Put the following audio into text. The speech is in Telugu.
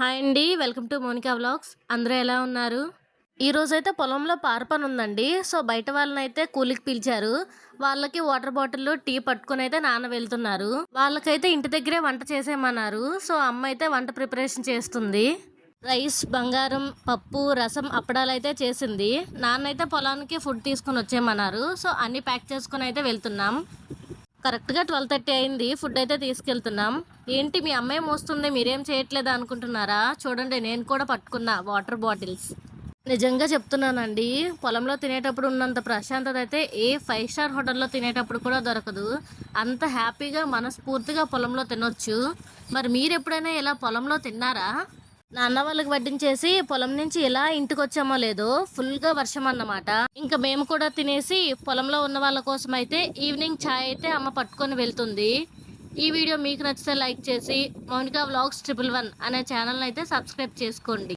హాయ్ అండి వెల్కమ్ టు మోనికా వ్లాగ్స్. అందరూ ఎలా ఉన్నారు? ఈరోజైతే పొలంలో పార్పని ఉందండి. సో బయట వాళ్ళని అయితే కూలికి పిలిచారు. వాళ్ళకి వాటర్ బాటిల్ టీ పట్టుకుని అయితే నాన్న వెళ్తున్నారు. వాళ్ళకైతే ఇంటి దగ్గరే వంట చేసేయమన్నారు. సో అమ్మ అయితే వంట ప్రిపరేషన్ చేస్తుంది. రైస్ బంగారం పప్పు రసం అప్పడాలు అయితే చేసింది. నాన్న అయితే పొలానికి ఫుడ్ తీసుకుని వచ్చేయమన్నారు. సో అన్నీ ప్యాక్ చేసుకుని అయితే వెళ్తున్నాం. కరెక్ట్గా ట్వెల్వ్ థర్టీ అయింది. ఫుడ్ అయితే తీసుకెళ్తున్నాం. ఏంటి మీ అమ్మాయి మోస్తుంది మీరేం చేయట్లేదు అనుకుంటున్నారా? చూడండి నేను కూడా పట్టుకున్నా వాటర్ బాటిల్స్. నిజంగా చెప్తున్నానండి పొలంలో తినేటప్పుడు ఉన్నంత ప్రశాంతత అయితే ఏ ఫైవ్ స్టార్ హోటల్లో తినేటప్పుడు కూడా దొరకదు. అంత హ్యాపీగా మనస్ఫూర్తిగా పొలంలో తినొచ్చు. మరి మీరు ఎప్పుడైనా ఇలా పొలంలో తిన్నారా? నాన్న వాళ్ళకి వడ్డించేసి పొలం నుంచి ఇలా ఇంటికి వచ్చామో లేదో ఫుల్గా వర్షం అన్నమాట. ఇంకా మేము కూడా తినేసి పొలంలో ఉన్న వాళ్ళ కోసం అయితే ఈవినింగ్ ఛాయ్ అయితే అమ్మ పట్టుకొని వెళ్తుంది. ఈ వీడియో మీకు నచ్చితే లైక్ చేసి మౌనికా వ్లాగ్స్ ట్రిపుల్ వన్ అనే ఛానల్ అయితే సబ్స్క్రైబ్ చేసుకోండి.